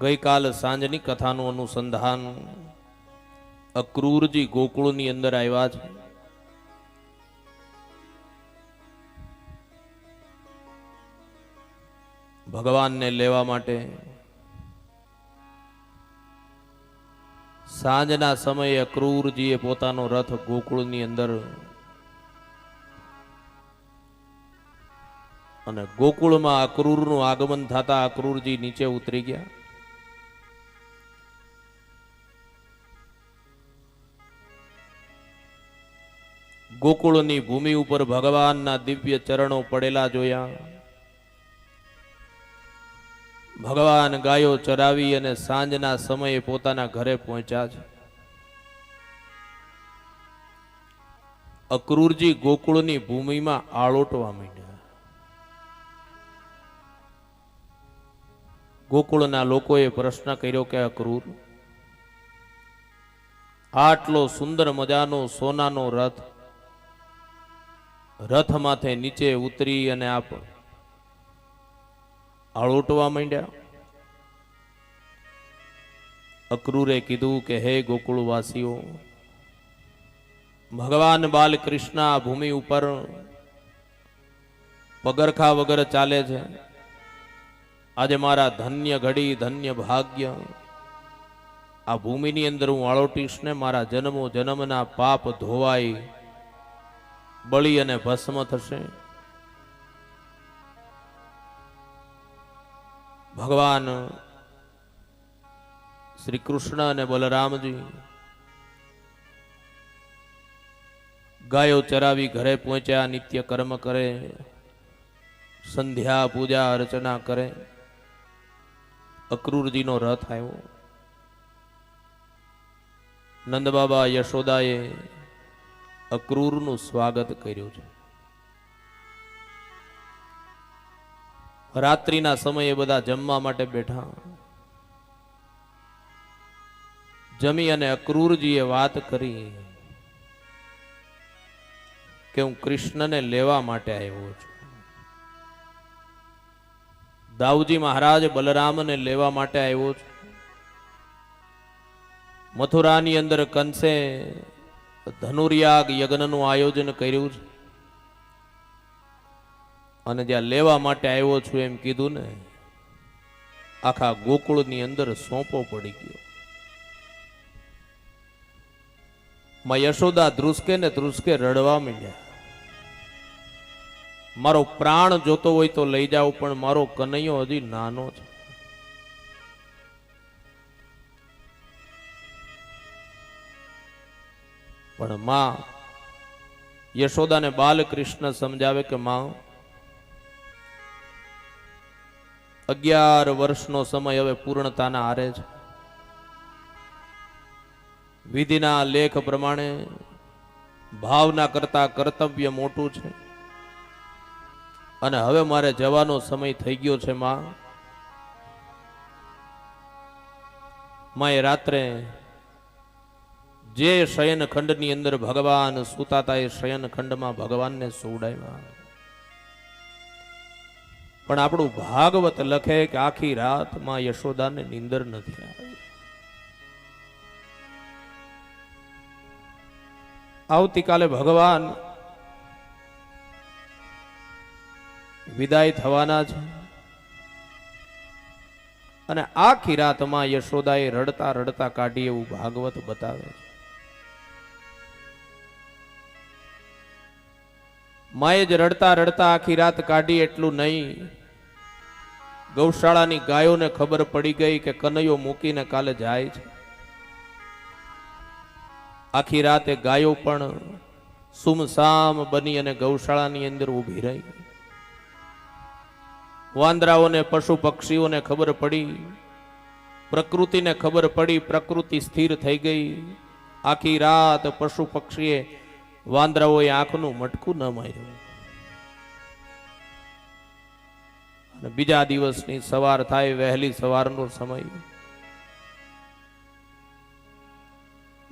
ગઈકાલ સાંજની કથાનું અનુસંધાન અક્રૂરજી ગોકુળની અંદર આવ્યા છે. ભગવાનને લેવા માટે સાંજના સમયે અક્રૂરજીએ પોતાનો રથ ગોકુળની અંદર અને ગોકુળમાં અક્રૂરનું આગમન થતા અક્રૂરજી નીચે ઉતરી ગયા. ગોકુળની ભૂમિ ઉપર ભગવાનના દિવ્ય ચરણો પડેલા જોયા. ભગવાન ગાયો ચરાવી અને સાંજના સમયે પોતાના ઘરે પહોંચ્યા છે. અક્રૂરજી ગોકુળની ભૂમિમાં આળોટવા માંડ્યા. ગોકુળના લોકોએ પ્રશ્ન કર્યો કે, અક્રૂર, આટલો સુંદર મજાનો સોનાનો રથ રથ માથે નીચે ઉતરી અને આપ આળોટવા માંડ્યા. અક્રૂરે કીધું કે, હે ગોકુળવાસીઓ, ભગવાન બાલકૃષ્ણ ભૂમિ ઉપર પગરખા વગર ચાલે છે. આજે મારા ધન્ય ઘડી, ધન્ય ભાગ્ય, આ ભૂમિની અંદર હું આળોટીશ ને મારા જન્મો જન્મના પાપ ધોવાઈ બળી અને ભસ્મ થશે. ભગવાન શ્રી કૃષ્ણ અને બલરામજી ગાયો ચરાવી ઘરે પહોંચ્યા, નિત્ય કર્મ કરે, સંધ્યા પૂજા અર્ચના કરે. અક્રૂરજીનો રથ આવ્યો. નંદબાબા યશોદાએ અક્રૂરનું સ્વાગત કર્યું છે. રાત્રિના સમયે બધા જમવા માટે બેઠા. જમી અને અક્રૂરજીએ વાત કરી કે હું કૃષ્ણને લેવા માટે આવ્યો છું. દાઉજી મહારાજ બલરામને લેવા માટે આવ્યો છું. મથુરાની અંદર કંસે ધનુર્યાગ યજ્ઞનું આયોજન કર્યું છે. અને જ્યાં લેવા માટે આવ્યો છું એમ કીધું ને, આખા ગોકુળની અંદર સોંપો પડી ગયો. માં યશોદા ધ્રુસકે ને ધ્રુસકે રડવા માંડ્યા. મારો પ્રાણ જોતો હોય તો લઈ જાઓ, પણ મારો કનૈયો હજી નાનો છે. પણ માં, યશોદાને બાલકૃષ્ણ સમજાવે કે માં, અગિયાર વર્ષનો સમય હવે પૂર્ણતાના આરે છે. વિધિના લેખ પ્રમાણે ભાવના કરતા કર્તવ્ય મોટું છે. અને હવે મારે જવાનો સમય થઈ ગયો છે, માં. માએ રાત્રે જે શયન ખંડની અંદર ભગવાન સુતાતા એ શયન ખંડમાં ભગવાનને સુવડાવ્યા. પણ આપણું ભાગવત લખે કે આખી રાતમાં યશોદાને નીંદર નથી આવી. આવતીકાલે ભગવાન વિદાય થવાના છે. અને આખી રાતમાં યશોદાએ રડતા રડતા કાઢી એવું ભાગવત બતાવે છે. માએ જ રડતા રડતા આખી રાત કાઢી એટલું નહીં. ગૌશાળાની ગાયોને ખબર પડી ગઈ કે કનૈયો મૂકીને કાલે જાય છે. આખી રાતે ગાયો પણ સુમસામ બની અને ગૌશાળાની અંદર ઊભી રહી. વાંદરાઓને, પશુ પક્ષીઓને ખબર પડી. પ્રકૃતિને ખબર પડી, પ્રકૃતિ સ્થિર થઈ ગઈ. આખી રાત પશુ પક્ષીએ વાંદરાઓએ આંખનું મટકું ન માર્યું. અને બીજા દિવસની સવાર થાય, વહેલી સવારનો સમય.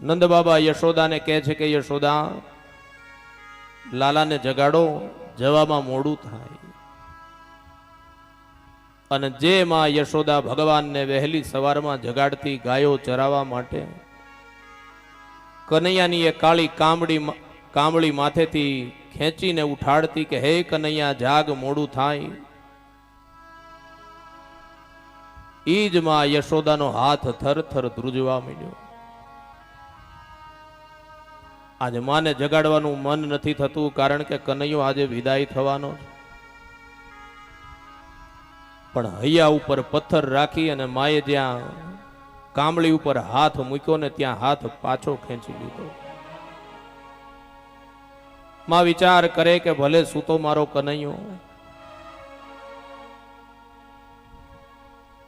નંદ બાબા યશોદાને કહે છે કે, યશોદા, લાલાને જગાડો, જવામાં મોડું થાય. અને જે માં યશોદા ભગવાનને વહેલી સવારમાં જગાડતી ગાયો ચરાવવા માટે, કનૈયાની એ કાળી કામડી કામળી માથેથી ખેંચીને ઉઠાડતી કે, હે કનૈયા, જાગ મોડું થાય. ઈ જ માં યશોદાનો હાથ થર થર ધ્રુજવા માંડ્યો. આજે માને જગાડવાનું મન નથી થતું, કારણ કે કનૈયો આજે વિદાય થવાનો પણ હૈયા ઉપર પથ્થર રાખી અને માએ જ્યાં કામળી ઉપર હાથ મૂક્યો ને, ત્યાં હાથ પાછો ખેંચી લીધો. માં વિચાર કરે કે ભલે સૂતો મારો કનૈયો.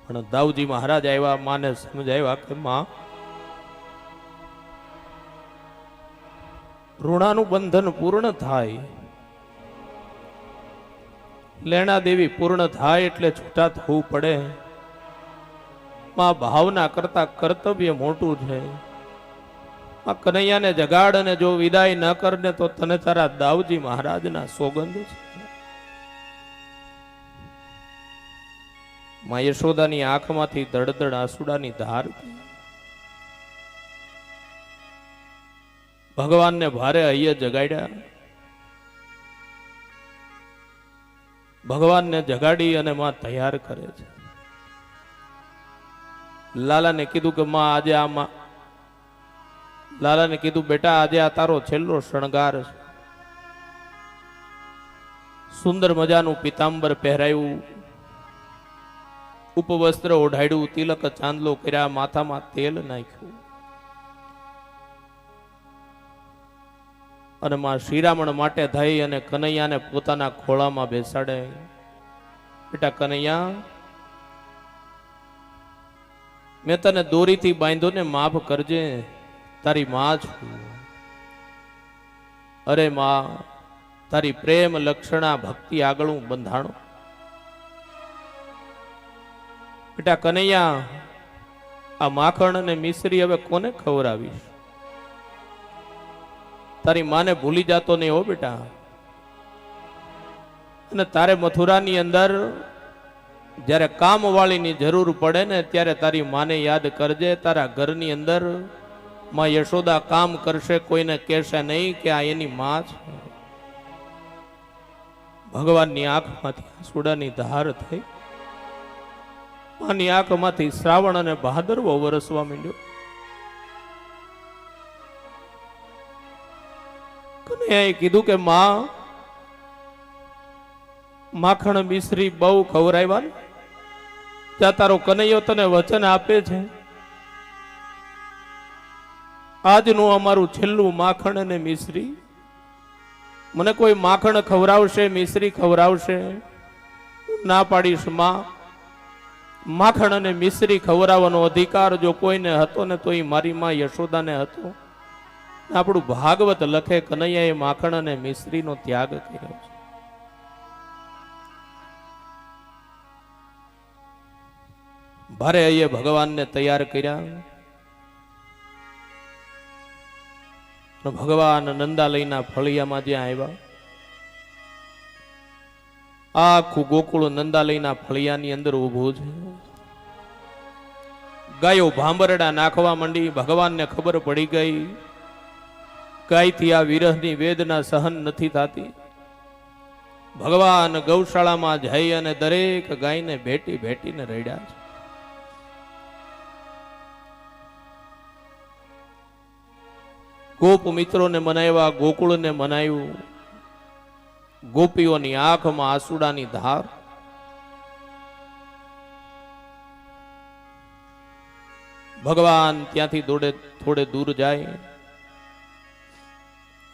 પણ દાઉજી મહારાજ આવ્યા, માને સમજાવ્યા કે માં ઋણાનું બંધન પૂર્ણ થાય. લેણા દેવી પૂર્ણ થાય એટલે છૂટા થવું પડે. માં ભાવના કરતા કર્તવ્ય મોટું છે. આ કનૈયાને જગાડ અને જો વિદાય ન કરને તો તને તારા દાવજી મહારાજના સોગંદ છે. માં યશોદાની આંખમાંથી દળદળ આસુડાની ધાર. ભગવાનને ભારે અહીંયા જગાડ્યા. ભગવાનને જગાડી અને માં તૈયાર કરે છે. લાલાને કીધું કે, માં, આજે આ માં લાલાને કીધું, બેટા, આજે આ તારો છેલ્લો શણગાર છે. સુંદર મજાનું પિતાંબર પહેરાયું, ઉપવસ્ત્ર ઓઢાડ્યું, તિલક ચાંદલો કર્યા, માથામાં તેલ નાખ્યું. અને માં શ્રીરામણ માટે થઈ અને કનૈયાને પોતાના ખોળામાં બેસાડે બેટા, કનૈયા, મેં તને દોરીથી બાંધ્યો ને માફ કરજે. તારી માં છું અરે માં, તારી પ્રેમ લક્ષણા ભક્તિ આગળ હું બંધાણો. બેટા કનૈયા, આ માખણ અને મિશ્રી હવે કોને ખવડાવીશ? તારી માને ભૂલી જાતો નહીં હો બેટા. અને તારે મથુરાની અંદર જ્યારે કામવાળીની જરૂર પડે ને ત્યારે તારી માને યાદ કરજે, તારા ઘરની અંદર માં યશોદા કામ કરશે, કોઈને કહેશે નહીં કે આ એની માં છે. ભગવાનની આંખમાંથી આંસુડાની ધાર થઈ. માની આંખમાંથી શ્રાવણ અને ભાદરવો વરસવા માંડ્યો. કનૈયાએ કીધું કે માં, માખણ મિશ્રી બહુ ખવરાવ્યા ત્યાં તારો કનૈયો તને વચન આપે છે? આજનું અમારું છેલ્લું માખણ અને મિશ્રી. મને કોઈ માખણ ખવડાવશે, મિશ્રી ખવડાવશે? ના પાડીશમાં. માખણ અને મિશ્રી ખવડાવવાનો અધિકાર જો કોઈને હતો ને તો એ મારી માં યશોદાને હતો. આપણું ભાગવત લખે, કનૈયાએ માખણ અને મિશ્રીનો ત્યાગ કર્યો છે. ભારે અહીંયા ભગવાનને તૈયાર કર્યા. તો ભગવાન નંદાલયના ફળિયામાં જ્યાં આવ્યા, આખું ગોકુળ નંદાલયના ફળિયાની અંદર ઊભું છે. ગાયો ભાંબરડા નાખવા માંડી ભગવાનને ખબર પડી ગઈ, ગાયથી આ વિરહની વેદના સહન નથી થતી. ભગવાન ગૌશાળામાં જઈ અને દરેક ગાયને ભેટી ભેટીને રડ્યા છે. ગોપ મિત્રોને મનાવ્યા, ગોકુળને મનાવ્યું. ગોપીઓની આંખમાં આસુડાની ધાર. ભગવાન ત્યાંથી દોડે, થોડે દૂર જાય.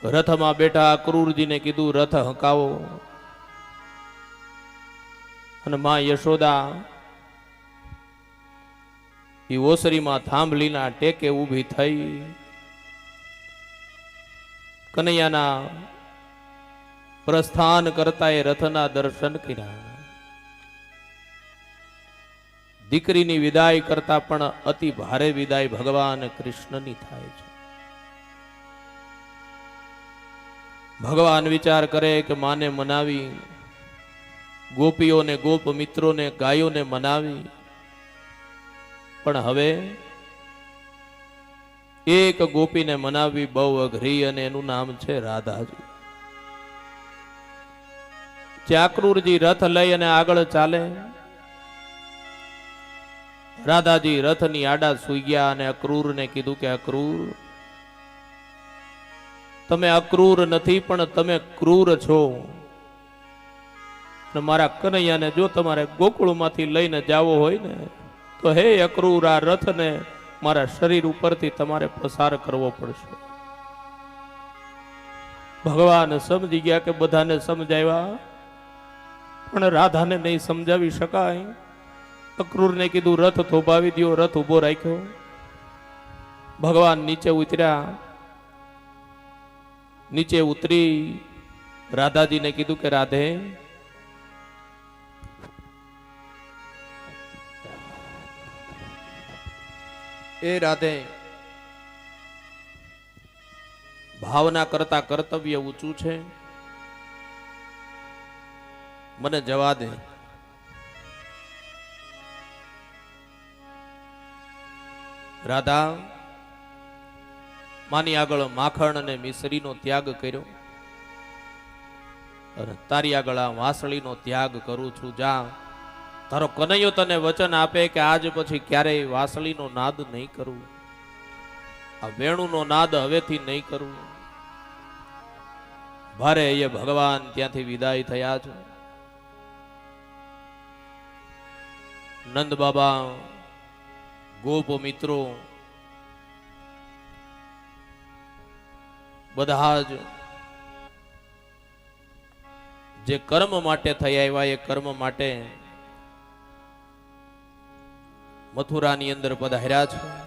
રથમાં બેઠા ક્રૂરજીને કીધું, રથ હંકાવો. અને માં યશોદા એ ઓસરીમાં થાંભલીના ટેકે ઊભી થઈ. કનૈયાના પ્રસ્થાન કરતા એ રથના દર્શન કર્યા. દીકરીની વિદાય કરતા પણ અતિ ભારે વિદાય ભગવાન કૃષ્ણની થાય છે. ભગવાન વિચાર કરે કે માને મનાવી, ગોપીઓને, ગોપ મિત્રોને, ગાયોને મનાવી. પણ હવે એક ગોપીને મનાવવી બહુ અઘરી અને એનું નામ છે રાધાજી. ચાકરૂરજી રથ લઈ અને આગળ ચાલે. રાધાજી રથની આડા સુઈ ગયા અને અક્રૂરને કીધું કે, અક્રૂર, તમે અક્રૂર નથી, પણ તમે ક્રૂર છો. મારા કનૈયાને જો તમારે ગોકુળમાંથી લઈને જાવો હોય ને, તો હે અક્રૂર, આ રથને મારા શરીર ઉપરથી તમારે પસાર કરવો પડશે. ભગવાન સમજી ગયા કે બધાને સમજાવ્યા, પણ રાધાને નહીં સમજાવી શકાય. અક્રૂરને કીધું, રથ થોભાવી દ્યો, રથ ઊભો રાખ્યો. ભગવાન નીચે ઉતર્યા. નીચે ઉતરી રાધાજીને કીધું કે, રાધે એ રાધે. ભાવના કરતા કર્તવ્ય ઊંચું છે. મને જવા દે. રાધા, માની આગળ માખણ અને મિશ્રીનો ત્યાગ કર્યો. તારી આગળ આ વાસળીનો ત્યાગ કરું છું. જા. તારો કનૈયો તને વચન આપે કે આજ પછી ક્યારેય વાસળીનો નાદ નહીં કરવું આ વેણુનો નાદ હવેથી નહીં કરવું ભારે એ ભગવાન ત્યાંથી વિદાય થયા છે. નંદ બાબા, ગોપ મિત્રો, બધા જ જે કર્મ માટે થઈ આવ્યા એ કર્મ માટે મથુરાની અંદર પધાર્યા છે